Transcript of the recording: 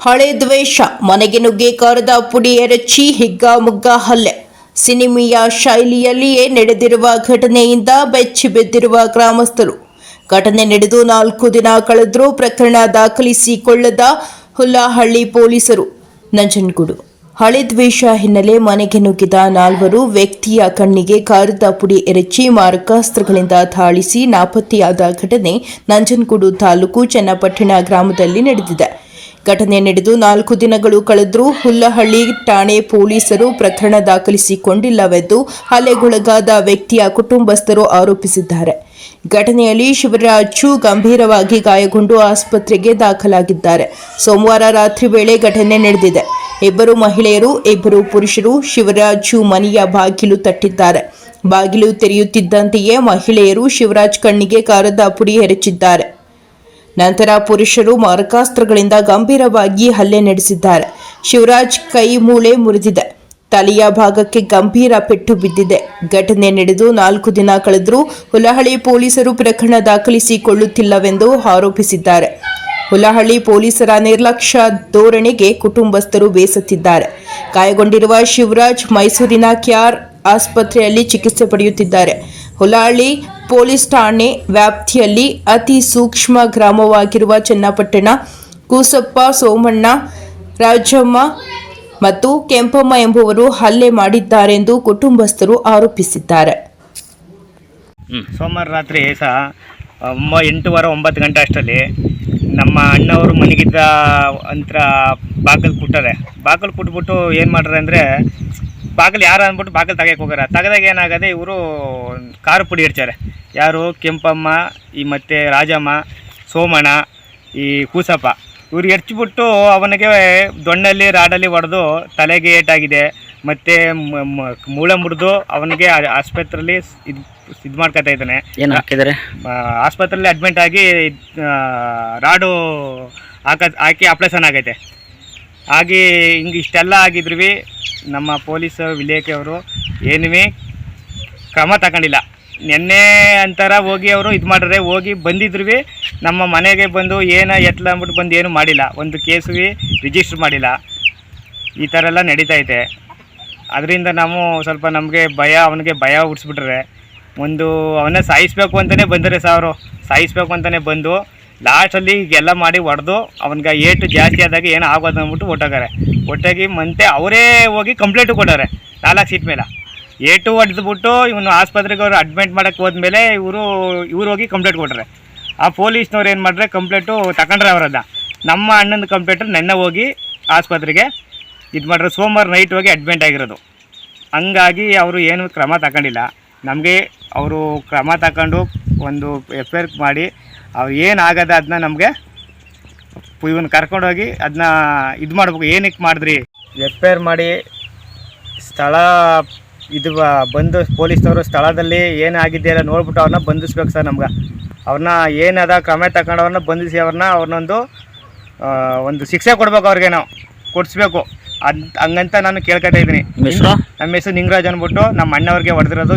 ಹಳೆ ದ್ವೇಷ, ಮನೆಗೆ ನುಗ್ಗಿ ಕಾರದ ಪುಡಿ ಎರಚಿ ಹಿಗ್ಗಾಮುಗ್ಗ ಹಲ್ಲೆ. ಸಿನಿಮೀಯ ಶೈಲಿಯಲ್ಲಿಯೇ ನಡೆದಿರುವ ಘಟನೆಯಿಂದ ಬೆಚ್ಚಿ ಬಿದ್ದಿರುವ ಗ್ರಾಮಸ್ಥರು. ಘಟನೆ ನಡೆದು ನಾಲ್ಕು ದಿನ ಕಳೆದರೂ ಪ್ರಕರಣ ದಾಖಲಿಸಿಕೊಳ್ಳದ ಹುಲ್ಲಹಳ್ಳಿ ಪೊಲೀಸರು. ನಂಜನಗೂಡು. ಹಳೆ ದ್ವೇಷ ಹಿನ್ನೆಲೆ ಮನೆಗೆ ನುಗ್ಗಿದ ನಾಲ್ವರು ವ್ಯಕ್ತಿಯ ಕಣ್ಣಿಗೆ ಕಾರದ ಪುಡಿ ಎರಚಿ ಮಾರಕಾಸ್ತ್ರಗಳಿಂದ ಥಾಳಿಸಿ ನಾಪತ್ತೆಯಾದ ಘಟನೆ ನಂಜನಗೂಡು ತಾಲೂಕು ಚನ್ನಪಟ್ಟಣ ಗ್ರಾಮದಲ್ಲಿ ನಡೆದಿದೆ. ಘಟನೆ ನಡೆದು ನಾಲ್ಕು ದಿನಗಳು ಕಳೆದರೂ ಹುಲ್ಲಹಳ್ಳಿ ಠಾಣೆ ಪೊಲೀಸರು ಪ್ರಕರಣ ದಾಖಲಿಸಿಕೊಂಡಿಲ್ಲವೆಂದು ಹಲ್ಲೆಗೊಳಗಾದ ವ್ಯಕ್ತಿಯ ಕುಟುಂಬಸ್ಥರು ಆರೋಪಿಸಿದ್ದಾರೆ. ಘಟನೆಯಲ್ಲಿ ಶಿವರಾಜು ಗಂಭೀರವಾಗಿ ಗಾಯಗೊಂಡು ಆಸ್ಪತ್ರೆಗೆ ದಾಖಲಾಗಿದ್ದಾರೆ. ಸೋಮವಾರ ರಾತ್ರಿ ವೇಳೆ ಘಟನೆ ನಡೆದಿದೆ. ಇಬ್ಬರು ಮಹಿಳೆಯರು, ಇಬ್ಬರು ಪುರುಷರು, ಶಿವರಾಜು ಮನೆಯ ಬಾಗಿಲು ತಟ್ಟಿದ್ದಾರೆ. ಬಾಗಿಲು ತೆರೆಯುತ್ತಿದ್ದಂತೆಯೇ ಮಹಿಳೆಯರು ಶಿವರಾಜ್ ಕಣ್ಣಿಗೆ ಕಾರದ ಪುಡಿ ಎರಚಿದ್ದಾರೆ. ನಂತರ ಪುರುಷರು ಮಾರಕಾಸ್ತ್ರಗಳಿಂದ ಗಂಭೀರವಾಗಿ ಹಲ್ಲೆ ನಡೆಸಿದ್ದಾರೆ. ಶಿವರಾಜ್ ಕೈ ಮೂಳೆ ಮುರಿದಿದೆ. ತಲೆಯ ಭಾಗಕ್ಕೆ ಗಂಭೀರ ಪೆಟ್ಟು ಬಿದ್ದಿದೆ. ಘಟನೆ ನಡೆದು ನಾಲ್ಕು ದಿನ ಕಳೆದರೂ ಹುಲಹಳ್ಳಿ ಪೊಲೀಸರು ಪ್ರಕರಣ ದಾಖಲಿಸಿಕೊಳ್ಳುತ್ತಿಲ್ಲವೆಂದು ಆರೋಪಿಸಿದ್ದಾರೆ. ಹುಲಹಳ್ಳಿ ಪೊಲೀಸರ ನಿರ್ಲಕ್ಷ್ಯ ಧೋರಣೆಗೆ ಕುಟುಂಬಸ್ಥರು ಬೇಸತ್ತಿದ್ದಾರೆ. ಗಾಯಗೊಂಡಿರುವ ಶಿವರಾಜ್ ಮೈಸೂರಿನ ಕ್ಯಾರ್ ಆಸ್ಪತ್ರೆಯಲ್ಲಿ ಚಿಕಿತ್ಸೆ ಪಡೆಯುತ್ತಿದ್ದಾರೆ. ಹುಲಹಳ್ಳಿ ಪೊಲೀಸ್ ಠಾಣೆ ವ್ಯಾಪ್ತಿಯಲ್ಲಿ ಅತಿ ಸೂಕ್ಷ್ಮ ಗ್ರಾಮವಾಗಿರುವ ಚನ್ನಪಟ್ಟಣ ಕೂಸಪ್ಪ ಸೋಮಣ್ಣ ರಾಜಮ್ಮ ಮತ್ತು ಕೆಂಪಮ್ಮ ಎಂಬುವರು ಹಲ್ಲೆ ಮಾಡಿದ್ದಾರೆಂದು ಕುಟುಂಬಸ್ಥರು ಆರೋಪಿಸಿದ್ದಾರೆ. ಸೋಮವಾರ ರಾತ್ರಿ ಸಹ ಒಂಬ ಎಂಟೂವರೆ ಒಂಬತ್ತು ಗಂಟೆ ಅಷ್ಟರಲ್ಲಿ ನಮ್ಮ ಅಣ್ಣವರು ಮನೆಗಿದ್ದ ಅಂತರ ಬಾಗಿಲು ಕುಟ್ಟರೆ ಬಾಗಿಲು ಕುಟ್ಬಿಟ್ಟು ಏನು ಮಾಡ್ರೆ ಅಂದರೆ ಬಾಗಿಲು ಯಾರು ಅಂದ್ಬಿಟ್ಟು ಬಾಗಿಲು ತೆಗಿಯಕ್ಕೆ ಹೋಗಾರ ತೆಗೆದಾಗ ಏನಾಗದೆ ಇವರು ಕಾರು ಪುಡಿ ಇಡ್ತಾರೆ. ಯಾರು? ಕೆಂಪಮ್ಮ ಈ ಮತ್ತು ರಾಜಮ್ಮ ಸೋಮಣ್ಣ ಈ ಕೂಸಪ್ಪ. ಇವ್ರು ಎರ್ಚ್ಬಿಟ್ಟು ಅವನಿಗೆ ದೊಣ್ಣಲ್ಲಿ ರಾಡಲ್ಲಿ ಹೊಡೆದು ತಲೆಗೆ ಏಟಾಗಿದೆ. ಮತ್ತು ಮೂಳೆ ಮುರಿದು ಅವನಿಗೆ ಆಸ್ಪತ್ರೆಯಲ್ಲಿ ಇದು ಇದು ಮಾಡ್ಕೊತಾ ಇದ್ದಾನೆ. ಏನು ಹಾಕಿದ್ದಾರೆ? ಆಸ್ಪತ್ರೆಯಲ್ಲಿ ಅಡ್ಮಿಟ್ ಆಗಿ ರಾಡು ಹಾಕ ಹಾಕಿ ಆಪ್ರೇಷನ್ ಆಗೈತೆ. ಆಗಿ ಹಿಂಗೆ ಇಷ್ಟೆಲ್ಲ ಆಗಿದ್ರು ನಮ್ಮ ಪೊಲೀಸ್ ಇಲಾಖೆಯವರು ಏನೂ ಕ್ರಮ ತಗೊಂಡಿಲ್ಲ. ನಿನ್ನೆ ಅಂತಾರ ಹೋಗಿ ಅವರು ಇದು ಮಾಡ್ರೆ, ಹೋಗಿ ಬಂದಿದ್ರು ನಮ್ಮ ಮನೆಗೆ ಬಂದು ಏನ ಎತ್ಲ ಅಂದ್ಬಿಟ್ಟು ಬಂದು ಏನು ಮಾಡಿಲ್ಲ. ಒಂದು ಕೇಸು ರಿಜಿಸ್ಟ್ರ್ ಮಾಡಿಲ್ಲ. ಈ ಥರ ಎಲ್ಲ ನಡೀತೈತೆ ಅದರಿಂದ ನಾವು ಸ್ವಲ್ಪ ನಮಗೆ ಭಯ, ಅವನಿಗೆ ಭಯ ಹುಡ್ಸ್ಬಿಟ್ರೆ ಒಂದು ಅವನ್ನ ಸಾಯಿಸ್ಬೇಕು ಅಂತಲೇ ಬಂದರೆ ಸಾವಿರ ಸಾಯಿಸ್ಬೇಕು ಅಂತಲೇ ಬಂದು ಲಾಸ್ಟಲ್ಲಿ ಎಲ್ಲ ಮಾಡಿ ಹೊಡೆದು ಅವನಿಗೆ ಏಟು ಜಾಸ್ತಿ ಆದಾಗ ಏನು ಆಗೋದು ಅಂದ್ಬಿಟ್ಟು ಹೊಟ್ಟಾಗಾರೆ ಒಟ್ಟಾಗಿ ಮತ್ತೆ ಅವರೇ ಹೋಗಿ ಕಂಪ್ಲೇಂಟು ಕೊಡೋರೆ, ನಾಲ್ಕು ಸೀಟ್ ಮೇಲೆ. ಏಟು ಹೊಡೆದ್ಬಿಟ್ಟು ಇವನು ಆಸ್ಪತ್ರೆಗೆ ಅವ್ರು ಅಡ್ಮಿಟ್ ಮಾಡೋಕ್ಕೆ ಹೋದ್ಮೇಲೆ ಇವರು, ಇವ್ರು ಹೋಗಿ ಕಂಪ್ಲೇಂಟ್ ಕೊಟ್ರೆ. ಆ ಪೊಲೀಸ್ನವ್ರು ಏನು ಮಾಡ್ರೆ ಕಂಪ್ಲೇಂಟು ತಗೊಂಡ್ರೆ ಅವರನ್ನ. ನಮ್ಮ ಅಣ್ಣನ ಕಂಪ್ಲೇಂಟು ನೆನ್ನೆ ಹೋಗಿ ಆಸ್ಪತ್ರೆಗೆ ಇದು ಮಾಡ್ರೆ, ಸೋಮವಾರ ನೈಟ್ ಹೋಗಿ ಅಡ್ಮಿಟ್ ಆಗಿರೋದು. ಹಂಗಾಗಿ ಅವರು ಏನು ಕ್ರಮ ತಗೊಂಡಿಲ್ಲ ನಮಗೆ ಅವರು ಕ್ರಮ ತಗೊಂಡು ಒಂದು ಎಫ್ ಐ ಆರ್ ಮಾಡಿ ಅವ್ರು ಏನು ಆಗದ ಅದನ್ನ ನಮಗೆ ಇವನ್ನ ಕರ್ಕೊಂಡೋಗಿ ಅದನ್ನ ಇದು ಮಾಡ್ಬೇಕು. ಏನಕ್ಕೆ ಮಾಡಿದ್ರಿ? ಎಫ್ ಐ ಆರ್ ಮಾಡಿ ಸ್ಥಳ ಇದು ಬ- ಬಂದು ಪೊಲೀಸ್ನವರು ಸ್ಥಳದಲ್ಲಿ ಏನಾಗಿದೆ ಎಲ್ಲ ನೋಡ್ಬಿಟ್ಟು ಅವ್ರನ್ನ ಬಂಧಿಸ್ಬೇಕು ಸರ್ ನಮ್ಗೆ. ಅವ್ರನ್ನ ಏನದ ಕ್ರಮ ತಗೊಂಡವ್ರನ್ನ ಬಂಧಿಸಿ ಅವ್ರನ್ನ ಅವ್ರನ್ನೊಂದು ಒಂದು ಶಿಕ್ಷೆ ಕೊಡ್ಬೇಕು ಅವ್ರಿಗೆ ನಾವು. ಕೊಡಿಸ್ಬೇಕು. ಅದ್ ಹಂಗಂತ ನಾನು ಕೇಳ್ಕೊತಾ ಇದ್ದೀನಿ. ನಿಮ್ಮ ಹೆಸರು? ನಮ್ಮ ಹೆಸರು ನಿಂಗರಾಜ್ ಅಂದ್ಬಿಟ್ಟು ನಮ್ಮ ಅಣ್ಣವ್ರಿಗೆ ಹೊಡೆದಿರೋದು